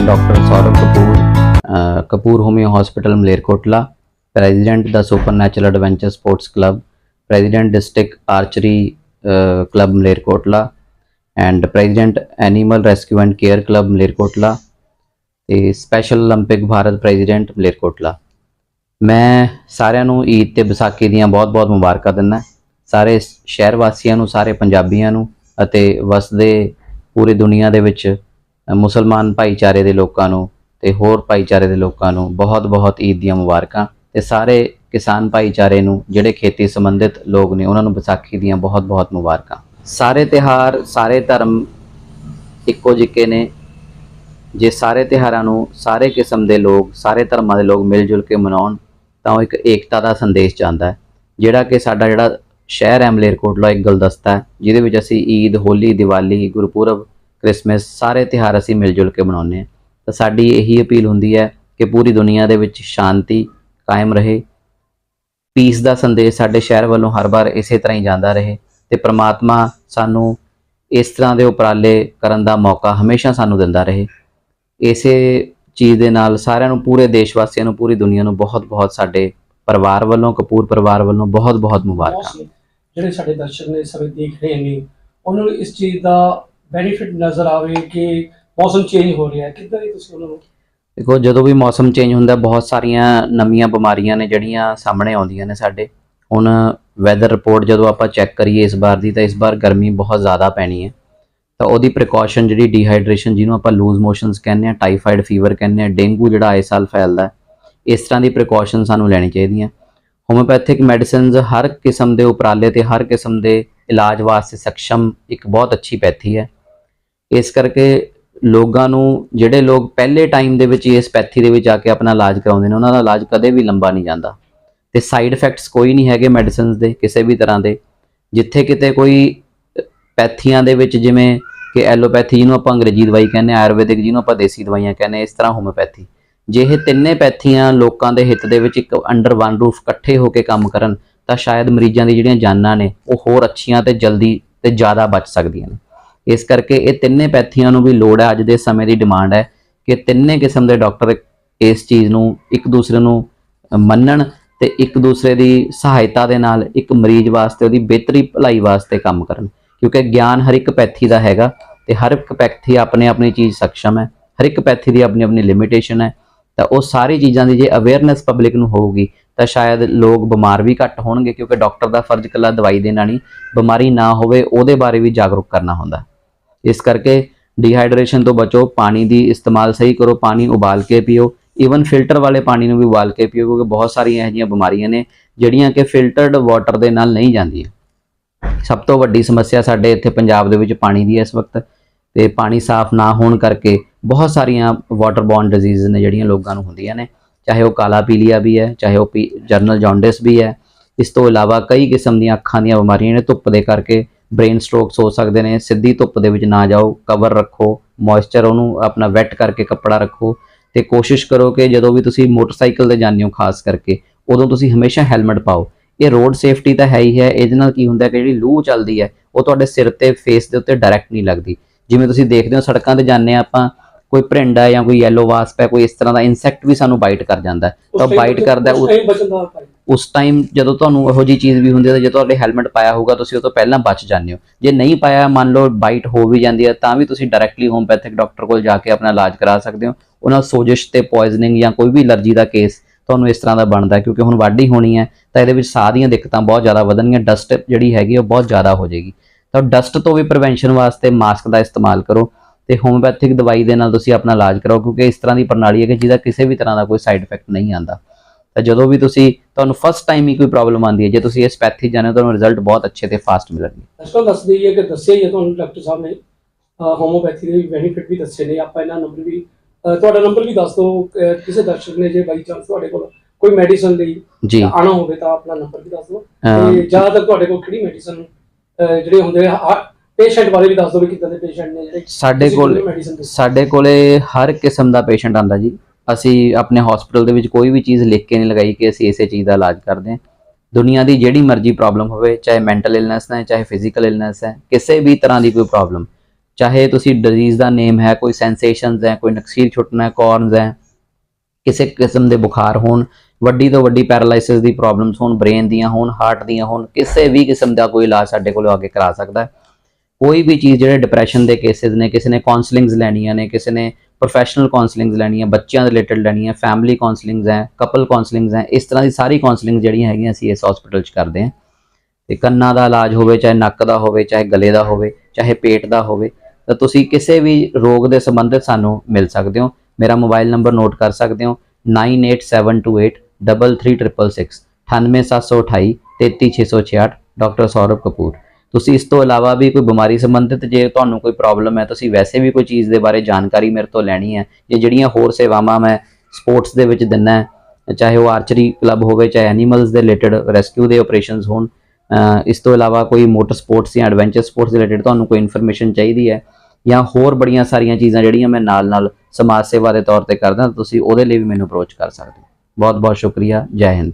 ਮੈਂ doctor Saurav Kapoor uh, Kapoor homeo hospital Malerkotla president the supernatural adventure sports club president district archery club Malerkotla and president animal rescue and care club Malerkotla ਤੇ special 올림픽 Bharat president Malerkotla ਮੈਂ ਸਾਰਿਆਂ ਨੂੰ ਈਦ ਤੇ ਵਿਸਾਖੀ ਦੀਆਂ ਬਹੁਤ-ਬਹੁਤ ਮੁਬਾਰਕਾਂ ਦਿੰਦਾ ਸਾਰੇ ਸ਼ਹਿਰ ਵਾਸੀਆਂ ਨੂੰ ਸਾਰੇ ਪੰਜਾਬੀਆਂ ਨੂੰ ਅਤੇ ਵਸਦੇ ਪੂਰੀ ਦੁਨੀਆ ਦੇ ਵਿੱਚ ਅ, ਮੁਸਲਮਾਨ ਭਾਈਚਾਰੇ ਦੇ ਲੋਕਾਂ ਨੂੰ ਤੇ ਹੋਰ ਭਾਈਚਾਰੇ ਦੇ ਲੋਕਾਂ ਨੂੰ ਬਹੁਤ-ਬਹੁਤ ਈਦ ਦੀਆਂ ਮੁਬਾਰਕਾਂ ਤੇ ਸਾਰੇ ਕਿਸਾਨ ਭਾਈਚਾਰੇ ਨੂੰ ਜਿਹੜੇ ਖੇਤੀ ਸੰਬੰਧਿਤ ਲੋਕ ਨੇ ਉਹਨਾਂ ਨੂੰ ਵਿਸਾਖੀ ਦੀਆਂ ਬਹੁਤ-ਬਹੁਤ ਮੁਬਾਰਕਾਂ। ਸਾਰੇ ਤਿਹਾਰ ਸਾਰੇ ਧਰਮ ਇੱਕੋ ਜਿੱਕੇ ਨੇ। ਜੇ ਸਾਰੇ ਤਿਉਹਾਰਾਂ ਨੂੰ ਸਾਰੇ ਕਿਸਮ ਦੇ ਲੋਕ, ਸਾਰੇ ਧਰਮਾਂ ਦੇ ਲੋਕ ਮਿਲ ਜੁਲ ਕੇ ਮਨਾਉਣ, ਤਾਂ ਉਹ ਇੱਕ ਏਕਤਾ ਦਾ ਸੰਦੇਸ਼ ਜਾਂਦਾ ਹੈ। ਜਿਹੜਾ ਕਿ ਸਾਡਾ ਜਿਹੜਾ ਸ਼ਹਿਰ ਹੈ ਮਲੇਰਕੋਟਲਾ ਇੱਕ ਗੁਲਦਸਤਾ ਹੈ, ਜਿਹਦੇ ਵਿੱਚ ਅਸੀਂ ਈਦ, ਹੋਲੀ, ਦੀਵਾਲੀ, ਗੁਰਪੁਰਬ ਕ੍ਰਿਸਮਸ ਸਾਰੇ ਤਿਉਹਾਰ ਅਸੀਂ ਮਿਲ ਜੁਲ ਕੇ ਮਨਾਉਂਦੇ ਹਾਂ। ਤਾਂ ਸਾਡੀ ਇਹੀ ਅਪੀਲ ਹੁੰਦੀ ਹੈ ਕਿ ਪੂਰੀ ਦੁਨੀਆ ਦੇ ਵਿੱਚ ਸ਼ਾਂਤੀ ਕਾਇਮ ਰਹੇ। ਪੀਸ ਦਾ ਸੰਦੇਸ਼ ਸਾਡੇ ਸ਼ਹਿਰ ਵੱਲੋਂ ਹਰ ਵਾਰ ਇਸੇ ਤਰ੍ਹਾਂ ਹੀ ਜਾਂਦਾ ਰਹੇ ਤੇ ਪ੍ਰਮਾਤਮਾ ਸਾਨੂੰ ਇਸ ਤਰ੍ਹਾਂ ਦੇ ਉਪਰਾਲੇ ਕਰਨ ਦਾ ਮੌਕਾ ਹਮੇਸ਼ਾ ਸਾਨੂੰ ਦਿੰਦਾ ਰਹੇ। ਇਸੇ ਚੀਜ਼ ਦੇ ਨਾਲ ਸਾਰਿਆਂ ਨੂੰ, ਪੂਰੇ ਦੇਸ਼ ਵਾਸੀਆਂ ਨੂੰ, ਪੂਰੀ ਦੁਨੀਆ ਨੂੰ ਬਹੁਤ-ਬਹੁਤ ਸਾਡੇ ਪਰਿਵਾਰ ਵੱਲੋਂ, ਕਪੂਰ ਪਰਿਵਾਰ ਵੱਲੋਂ ਬਹੁਤ-ਬਹੁਤ ਮੁਬਾਰਕਾਂ। ਜਿਹੜੇ ਸਾਡੇ ਦਰਸ਼ਕ ਨੇ ਸਮੇਂ ਦੇਖ ਰਹੇ ਨੇ, ਉਹਨਾਂ ਨੂੰ ਇਸ ਚੀਜ਼ ਦਾ ਬੈਨੀਫਿਟ ਨਜ਼ਰ ਆਵੇ ਕਿ ਮੌਸਮ ਚੇਂਜ ਹੋ ਰਿਹਾ ਹੈ? ਕਿੱਦਾਂ ਦੀ ਤੁਸੀਂ ਉਹਨਾਂ ਨੂੰ ਦੇਖੋ, ਜਦੋਂ ਵੀ ਮੌਸਮ ਚੇਂਜ ਹੁੰਦਾ, ਬਹੁਤ ਸਾਰੀਆਂ ਨਵੀਆਂ ਬਿਮਾਰੀਆਂ ਨੇ ਜਿਹੜੀਆਂ ਸਾਹਮਣੇ ਆਉਂਦੀਆਂ ਨੇ ਸਾਡੇ। ਹੁਣ ਵੈਦਰ ਰਿਪੋਰਟ ਜਦੋਂ ਆਪਾਂ ਚੈੱਕ ਕਰੀਏ ਇਸ ਵਾਰ ਦੀ, ਤਾਂ ਇਸ ਵਾਰ ਗਰਮੀ ਬਹੁਤ ਜ਼ਿਆਦਾ ਪੈਣੀ ਹੈ। ਤਾਂ ਉਹਦੀ ਪ੍ਰੀਕਾਸ਼ਨ ਜਿਹੜੀ ਡੀਹਾਈਡਰੇਸ਼ਨ ਜਿਹਨੂੰ ਆਪਾਂ ਲੂਜ਼ ਮੋਸ਼ਨਸ ਕਹਿੰਦੇ ਆ ਟਾਈਫਾਈਡ ਫੀਵਰ ਕਹਿੰਦੇ ਆ ਡੇਂਗੂ ਜਿਹੜਾ ਆਏ ਸਾਲ ਫੈਲਦਾ ਇਸ ਤਰ੍ਹਾਂ ਦੀ ਪ੍ਰੀਕਾਸ਼ਨ ਸਾਨੂੰ ਲੈਣੀ ਚਾਹੀਦੀਆਂ। ਹੋਮਿਓਪੈਥਿਕ ਮੈਡੀਸਿਨਸ ਹਰ ਕਿਸਮ ਦੇ ਉਪਰਾਲੇ ਤੇ ਹਰ ਕਿਸਮ ਦੇ ਇਲਾਜ ਵਾਸਤੇ ਸક્ષਮ ਇੱਕ ਬਹੁਤ ਅੱਛੀ ਪੈਥੀ ਹੈ। ਇਸ ਕਰਕੇ ਲੋਕਾਂ ਨੂੰ, ਜਿਹੜੇ ਲੋਕ ਪਹਿਲੇ ਟਾਈਮ ਦੇ ਵਿੱਚ ਇਸ ਪੈਥੀ ਦੇ ਵਿੱਚ ਆ ਕੇ ਆਪਣਾ ਇਲਾਜ ਕਰਾਉਂਦੇ ਨੇ, ਉਹਨਾਂ ਦਾ ਇਲਾਜ ਕਦੇ ਵੀ ਲੰਬਾ ਨਹੀਂ ਜਾਂਦਾ। ਤੇ ਸਾਈਡ ਇਫੈਕਟਸ ਕੋਈ ਨਹੀਂ ਹੈਗੇ ਮੈਡੀਸਿਨਸ ਦੇ, ਕਿਸੇ ਵੀ ਤਰ੍ਹਾਂ ਦੇ। ਜਿੱਥੇ ਕਿਤੇ ਕੋਈ ਪੈਥੀਆਂ ਦੇ ਵਿੱਚ ਜਿਵੇਂ ਕਿ ਐਲੋਪੈਥੀ ਜਿਹਨੂੰ ਆਪਾਂ ਅੰਗਰੇਜ਼ੀ ਦਵਾਈ ਕਹਿੰਦੇ ਆਯੁਰਵੈਦਿਕ ਜਿਹਨੂੰ ਆਪਾਂ ਦੇਸੀ ਦਵਾਈਆਂ ਕਹਿੰਦੇ ਇਸ ਤਰ੍ਹਾਂ ਹੋਮਿਓਪੈਥੀ ਜੇ ਇਹ ਤਿੰਨੇ ਪੈਥੀਆਂ ਲੋਕਾਂ ਦੇ ਹਿੱਤ ਦੇ ਵਿੱਚ ਇੱਕ ਅੰਡਰ ਵਨ ਰੂਫ ਇਕੱਠੇ ਹੋ ਕੇ ਕੰਮ ਕਰਨ, ਤਾਂ ਸ਼ਾਇਦ ਮਰੀਜ਼ਾਂ ਦੀ ਜਿਹੜੀਆਂ ਜਾਨਾਂ ਨੇ, ਉਹ ਹੋਰ ਅੱਛੀਆਂ ਤੇ ਜਲਦੀ ਤੇ ਜ਼ਿਆਦਾ ਬਚ ਸਕਦੀਆਂ ਨੇ। ਇਸ ਕਰਕੇ ਇਹ ਤਿੰਨੇ ਪੈਥੀਆਂ ਨੂੰ ਵੀ ਲੋੜ ਹੈ, ਅੱਜ ਦੇ ਸਮੇਂ ਦੀ ਡਿਮਾਂਡ ਹੈ ਕਿ ਤਿੰਨੇ ਕਿਸਮ ਦੇ ਡਾਕਟਰ ਇਸ ਚੀਜ਼ ਨੂੰ ਇੱਕ ਦੂਸਰੇ ਨੂੰ ਮੰਨਣ ਤੇ ਇੱਕ ਦੂਸਰੇ ਦੀ ਸਹਾਇਤਾ ਦੇ ਨਾਲ ਇੱਕ ਮਰੀਜ਼ ਵਾਸਤੇ, ਉਹਦੀ ਬਿਹਤਰੀ ਭਲਾਈ ਵਾਸਤੇ ਕੰਮ ਕਰਨ। ਕਿਉਂਕਿ ਗਿਆਨ ਹਰ ਇੱਕ ਪੈਥੀ ਦਾ ਹੈਗਾ ਤੇ ਹਰ ਇੱਕ ਪੈਥੀ ਆਪਣੇ ਆਪਣੀ ਚੀਜ਼ ਸક્ષਮ ਹੈ, ਹਰ ਇੱਕ ਪੈਥੀ ਦੀ ਆਪਣੀ ਆਪਣੀ ਲਿਮਿਟੇਸ਼ਨ ਹੈ, ਤਾਂ ਉਹ ਸਾਰੀ ਚੀਜ਼ਾਂ ਦੀ ਜੇ ਅਵੇਅਰਨੈਸ ਪਬਲਿਕ ਨੂੰ ਹੋਊਗੀ, ਤਾਂ ਸ਼ਾਇਦ ਲੋਕ ਬਿਮਾਰ ਵੀ ਘੱਟ ਹੋਣਗੇ ਕਿਉਂਕਿ ਡਾਕਟਰ ਦਾ ਫਰਜ਼ ਇਕੱਲਾ ਦਵਾਈ ਦੇਣਾ ਨਹੀਂ, ਬਿਮਾਰੀ ਨਾ ਹੋਵੇ ਉਹਦੇ ਬਾਰੇ ਵੀ ਜਾਗਰੂਕ ਕਰਨਾ ਹੁੰਦਾ। ਇਸ ਕਰਕੇ ਡੀਹਾਈਡਰੇਸ਼ਨ ਤੋਂ ਬਚੋ, ਪਾਣੀ ਦੀ ਇਸਤੇਮਾਲ ਸਹੀ ਕਰੋ, ਪਾਣੀ ਉਬਾਲ ਕੇ ਪੀਓ। ਈਵਨ ਫਿਲਟਰ ਵਾਲੇ ਪਾਣੀ ਨੂੰ ਵੀ ਉਬਾਲ ਕੇ ਪੀਓ, ਕਿਉਂਕਿ ਬਹੁਤ ਸਾਰੀਆਂ ਇਹੋ ਜਿਹੀਆਂ ਬਿਮਾਰੀਆਂ ਨੇ, ਜਿਹੜੀਆਂ ਕਿ ਫਿਲਟਰਡ ਵਾਟਰ ਦੇ ਨਾਲ ਨਹੀਂ ਜਾਂਦੀਆਂ। ਸਭ ਤੋਂ ਵੱਡੀ ਸਮੱਸਿਆ ਸਾਡੇ ਇੱਥੇ ਪੰਜਾਬ ਦੇ ਵਿੱਚ ਪਾਣੀ ਦੀ ਹੈ ਇਸ ਵਕਤ, ਤੇ ਪਾਣੀ ਸਾਫ਼ ਨਾ ਹੋਣ ਕਰਕੇ ਬਹੁਤ ਸਾਰੀਆਂ ਵਾਟਰ ਬੌਰਨ ਡਿਜ਼ੀਜ਼ ਨੇ ਜਿਹੜੀਆਂ ਲੋਕਾਂ ਨੂੰ ਹੁੰਦੀਆਂ ਨੇ। ਚਾਹੇ ਉਹ ਕਾਲਾ ਪੀਲੀਆ ਵੀ ਹੈ, ਚਾਹੇ ਉਹ ਜਰਨਲ ਜੌਂਡਿਸ ਵੀ ਹੈ। ਇਸ ਤੋਂ ਇਲਾਵਾ ਕਈ ਕਿਸਮ ਦੀਆਂ ਅੱਖਾਂ ਦੀਆਂ ਬਿਮਾਰੀਆਂ ਨੇ ਧੁੱਪ ਦੇ ਕਰਕੇ ਬ੍ਰੇਨ ਸਟ੍ਰੋਕਸ ਹੋ ਸਕਦੇ ਨੇ, ਸਿੱਧੀ ਧੁੱਪ ਦੇ ਵਿੱਚ ਨਾ ਜਾਓ ਕਵਰ ਰੱਖੋ ਮੋਇਸਚਰ ਉਹਨੂੰ ਆਪਣਾ ਵੈਟ ਕਰਕੇ ਕੱਪੜਾ ਰੱਖੋ ਤੇ ਕੋਸ਼ਿਸ਼ ਕਰੋ ਕਿ ਜਦੋਂ ਵੀ ਤੁਸੀਂ ਮੋਟਰਸਾਈਕਲ ਤੇ ਜਾਂਦੇ ਹੋ ਖਾਸ ਕਰਕੇ, ਉਦੋਂ ਤੁਸੀਂ ਹਮੇਸ਼ਾ ਹੈਲਮਟ ਪਾਓ। ਇਹ ਰੋਡ ਸੇਫਟੀ ਤਾਂ ਹੈ ਹੀ ਹੈ, ਇਹਦੇ ਨਾਲ ਕੀ ਹੁੰਦਾ ਕਿ ਜਿਹੜੀ ਲੂ ਚੱਲਦੀ ਹੈ, ਉਹ ਤੁਹਾਡੇ ਸਿਰ ਤੇ ਫੇਸ ਦੇ ਉੱਤੇ ਡਾਇਰੈਕਟ ਨਹੀਂ ਲੱਗਦੀ। ਜਿਵੇਂ ਤੁਸੀਂ ਦੇਖਦੇ ਹੋ ਸੜਕਾਂ ਤੇ ਜਾਂਦੇ ਆ ਆਪਾਂ ਕੋਈ ਭਰਿੰਡ ਜਾਂ ਕੋਈ ਯੈਲੋ ਵਾਸਪ ਹੈ ਕੋਈ ਇਸ ਤਰ੍ਹਾਂ ਦਾ ਇਨਸੈਕਟ ਵੀ ਸਾਨੂੰ ਬਾਈਟ ਕਰ ਜਾਂਦਾ ਤਾਂ ਬਾਈਟ ਕਰਦਾ ਉਸ ਟਾਈਮ ਜਦੋਂ ਤੁਹਾਨੂੰ ਇਹੋ ਜੀ ਚੀਜ਼ ਵੀ ਹੁੰਦੀ ਹੈ ਜੇ ਤੁਹਾਡੇ ਹੈਲਮਟ ਪਾਇਆ ਹੋਊਗਾ ਤੁਸੀਂ ਉਹ ਤੋਂ ਪਹਿਲਾਂ ਬਚ ਜਾਂਦੇ ਹੋ। ਜੇ ਨਹੀਂ ਪਾਇਆ ਮੰਨ ਲਓ ਬਾਈਟ ਹੋ ਵੀ ਜਾਂਦੀ ਹੈ ਤਾਂ ਵੀ ਤੁਸੀਂ ਡਾਇਰੈਕਟਲੀ ਹੋਮਪੈਥਿਕ ਡਾਕਟਰ ਕੋਲ ਜਾ ਕੇ ਆਪਣਾ ਇਲਾਜ ਕਰਾ ਸਕਦੇ ਹੋ। ਉਹਨਾਂ ਸੋਜਿਸ਼ ਤੇ ਪੋਇਜ਼ਨਿੰਗ ਜਾਂ ਕੋਈ ਵੀ ਅਲਰਜੀ ਦਾ ਕੇਸ ਤੁਹਾਨੂੰ ਇਸ ਤਰ੍ਹਾਂ ਦਾ ਬਣਦਾ ਕਿਉਂਕਿ ਹੁਣ ਵਾਢੀ ਹੋਣੀ ਹੈ ਤਾਂ ਇਹਦੇ ਵਿੱਚ ਸਾਹ ਦੀਆਂ ਦਿੱਕਤਾਂ ਬਹੁਤ ਜ਼ਿਆਦਾ ਵਧਣਗੀਆਂ ਡਸਟ ਜਿਹੜੀ ਹੈਗੀ ਉਹ ਬਹੁਤ ਜ਼ਿਆਦਾ ਹੋ ਜਾਏਗੀ। ਤਾਂ ਡਸਟ ਤੋਂ ਵੀ ਪ੍ਰੀਵੈਂਸ਼ਨ ਵਾਸਤੇ ਮਾਸਕ ਦਾ ਇਸਤੇਮਾਲ ਕਰੋ। ਤੇ ਹੋਮਪੈਥਿਕ ਦਵਾਈ ਦੇ ਨਾਲ ਤੁਸੀਂ ਆਪਣਾ ਇਲਾਜ ਕਰਾਓ ਕਿਉਂਕਿ ਇਸ ਤਰ੍ਹਾਂ ਦੀ ਪ੍ਰਣਾਲੀ ਹੈ ਕਿ ਜਿਹਦਾ ਕਿਸੇ ਵੀ ਤਰ੍ਹਾਂ ਦਾ ਕੋਈ ਸਾਈਡ ਇਫੈਕਟ ਨਹੀਂ ਆਉਂਦਾ। ਤਾਂ ਜਦੋਂ ਵੀ ਤੁਸੀਂ ਤੁਹਾਨੂੰ ਫਸਟ ਟਾਈਮ ਹੀ ਕੋਈ ਪ੍ਰੋਬਲਮ ਆਉਂਦੀ ਹੈ ਜੇ ਤੁਸੀਂ ਇਸ ਪੈਥੀ ਜਾਣਦੇ ਹੋ ਤੁਹਾਨੂੰ ਰਿਜ਼ਲਟ ਬਹੁਤ ਅੱਛੇ ਤੇ ਫਾਸਟ ਮਿਲਣਗੇ। ਅੱਜਕੱਲ ਦੱਸ ਦਈਏ ਕਿ ਦੱਸਿਆ ਹੀ ਤੁਹਾਨੂੰ ਡਾਕਟਰ ਸਾਹਿਬ ਨੇ ਹੋਮੋਪੈਥੀ ਦੇ ਬੈਨੀਫਿਟ ਵੀ ਦੱਸੇ ਨੇ ਆਪਾਂ ਇਹਨਾਂ ਨੰਬਰ ਵੀ ਤੁਹਾਡਾ ਨੰਬਰ ਵੀ ਦੱਸ ਦਿਓ ਕਿਸੇ ਦਰਸ਼ਕ ਨੇ ਜੇ ਬਾਈ ਚਾਂਸ ਤੁਹਾਡੇ ਕੋਲ ਕੋਈ ਮੈਡੀਸਨ ਲਈ ਆਣਾ ਹੋਵੇ ਤਾਂ ਆਪਣਾ ਨੰਬਰ ਵੀ ਦੱਸ ਦਿਓ। ਤੇ ਜ਼ਿਆਦਾਤਰ ਤੁਹਾਡੇ ਕੋਲ ਕਿਹੜੀ ਮੈਡੀਸਨ ਜਿਹੜੇ ਹੁੰਦੇ ਆ ਪੇਸ਼ੈਂਟ ਬਾਰੇ ਵੀ ਦੱਸ ਦਿਓ ਵੀ ਕਿੱਦਾਂ ਦੇ ਪੇਸ਼ੈਂਟ ਨੇ ਜਿਹੜੇ ਸਾਡੇ ਕੋਲ ਸਾਡੇ ਕੋਲੇ ਹਰ ਕਿਸਮ ਦਾ ਪੇਸ਼ੈਂਟ ਆਂਦਾ ਜੀ। ਅਸੀਂ ਆਪਣੇ ਹਸਪੀਟਲ ਦੇ ਵਿੱਚ ਕੋਈ ਵੀ ਚੀਜ਼ ਲਿਖ ਕੇ ਨਹੀਂ ਲਗਾਈ ਕਿ ਅਸੀਂ ਇਸੇ ਚੀਜ਼ ਦਾ ਇਲਾਜ ਕਰਦੇ ਹਾਂ। ਦੁਨੀਆ ਦੀ ਜਿਹੜੀ ਮਰਜ਼ੀ ਪ੍ਰੋਬਲਮ ਹੋਵੇ ਚਾਹੇ ਮੈਂਟਲ ਇਲਨੈਸ ਹੈ ਚਾਹੇ ਫਿਜ਼ੀਕਲ ਇਲਨੈਸ ਹੈ ਕਿਸੇ ਵੀ ਤਰ੍ਹਾਂ ਦੀ ਕੋਈ ਪ੍ਰੋਬਲਮ ਚਾਹੇ ਤੁਸੀਂ ਡਿਜ਼ੀਜ਼ ਦਾ ਨੇਮ ਹੈ ਕੋਈ ਸੈਂਸੇਸ਼ਨਸ ਹੈ ਕੋਈ ਨਕਸੀਰ ਛੁੱਟਣਾ ਹੈ ਕੌਰਨਸ ਹੈ ਕਿਸੇ ਕਿਸਮ ਦੇ ਬੁਖਾਰ ਹੋਣ ਵੱਡੀ ਤੋਂ ਵੱਡੀ ਪੈਰਾਲਾਈਸਿਸ ਦੀ ਪ੍ਰੋਬਲਮਸ ਹੋਣ ਬ੍ਰੇਨ ਦੀਆਂ ਹੋਣ ਹਾਰਟ ਦੀਆਂ ਹੋਣ ਕਿਸੇ ਵੀ ਕਿਸਮ ਦਾ ਕੋਈ ਇਲਾਜ ਸਾਡੇ ਕੋਲ ਆ ਕੇ ਕਰਾ ਸਕਦਾ ਹੈ। ਕੋਈ ਵੀ ਚੀਜ਼ ਜਿਹੜੇ ਡਿਪਰੈਸ਼ਨ ਦੇ ਕੇਸਿਸ ਨੇ, ਕਿਸੇ ਨੇ ਕਾਉਂਸਲਿੰਗਸ ਲੈਣੀਆਂ ਨੇ, ਕਿਸੇ ਨੇ ਪ੍ਰੋਫੈਸ਼ਨਲ ਕਾਉਂਸਲਿੰਗਸ ਲੈਣੀਆਂ, ਬੱਚਿਆਂ ਦੇ ਰਿਲੇਟਡ ਲੈਣੀਆਂ ਫੈਮਿਲੀ ਕਾਉਂਸਲਿੰਗਸ ਹੈ ਕਪਲ ਕਾਉਂਸਲਿੰਗਸ ਹੈ, ਇਸ ਤਰ੍ਹਾਂ ਦੀ ਸਾਰੀ ਕਾਉਂਸਲਿੰਗ ਜਿਹੜੀਆਂ ਹੈਗੀਆਂ ਅਸੀਂ ਇਸ ਹਸਪੀਟਲ 'ਚ ਕਰਦੇ ਹਾਂ। ਤੇ ਕੰਨਾਂ ਦਾ ਇਲਾਜ ਹੋਵੇ, ਚਾਹੇ ਨੱਕ ਦਾ ਹੋਵੇ, ਚਾਹੇ ਗਲੇ ਦਾ ਹੋਵੇ, ਚਾਹੇ ਪੇਟ ਦਾ ਹੋਵੇ, ਤਾਂ ਤੁਸੀਂ ਕਿਸੇ ਵੀ ਰੋਗ ਦੇ ਸੰਬੰਧਿਤ ਸਾਨੂੰ ਮਿਲ ਸਕਦੇ ਹੋ। ਮੇਰਾ ਮੋਬਾਈਲ ਨੰਬਰ ਨੋਟ ਕਰ ਸਕਦੇ ਹੋ 9872833666 98728 33666 ਡਾਕਟਰ ਸੌਰਵ ਕਪੂਰ। ਤੁਸੀਂ ਇਸ ਤੋਂ ਇਲਾਵਾ ਵੀ ਕੋਈ ਬਿਮਾਰੀ ਸੰਬੰਧਿਤ ਜੇ ਤੁਹਾਨੂੰ ਕੋਈ ਪ੍ਰੋਬਲਮ ਹੈ, ਤੁਸੀਂ ਵੈਸੇ ਵੀ ਕੋਈ ਚੀਜ਼ ਦੇ ਬਾਰੇ ਜਾਣਕਾਰੀ ਮੇਰੇ ਤੋਂ ਲੈਣੀ ਹੈ, ਜਾਂ ਜਿਹੜੀਆਂ ਹੋਰ ਸੇਵਾਵਾਂ ਮੈਂ ਸਪੋਰਟਸ ਦੇ ਵਿੱਚ ਦਿੰਨਾ ਹੈ, ਚਾਹੇ ਉਹ ਆਰਚਰੀ ਕਲੱਬ ਹੋਵੇ, ਚਾਹੇ ਐਨੀਮਲਸ ਦੇ ਰਿਲੇਟਡ ਰੈਸਕਿਊ ਦੇ ਆਪਰੇਸ਼ਨਸ ਹੋਣ ਇਸ ਤੋਂ ਇਲਾਵਾ ਕੋਈ ਮੋਟਰ ਸਪੋਰਟਸ ਜਾਂ ਐਡਵੈਂਚਰ ਸਪੋਰਟਸ ਦੇ ਰਿਲੇਟਡ ਤੁਹਾਨੂੰ ਕੋਈ ਇਨਫੋਰਮੇਸ਼ਨ ਚਾਹੀਦੀ ਹੈ, ਜਾਂ ਹੋਰ ਬੜੀਆਂ ਸਾਰੀਆਂ ਚੀਜ਼ਾਂ ਜਿਹੜੀਆਂ ਮੈਂ ਨਾਲ-ਨਾਲ ਸਮਾਜ ਸੇਵਾ ਦੇ ਤੌਰ ਤੇ ਕਰਦਾ, ਤੁਸੀਂ ਉਹਦੇ ਲਈ ਵੀ ਮੈਨੂੰ ਅਪਰੋਚ ਕਰ ਸਕਦੇ ਹੋ। ਬਹੁਤ ਬਹੁਤ ਸ਼ੁਕਰੀਆ, ਜੈ ਹਿੰਦ।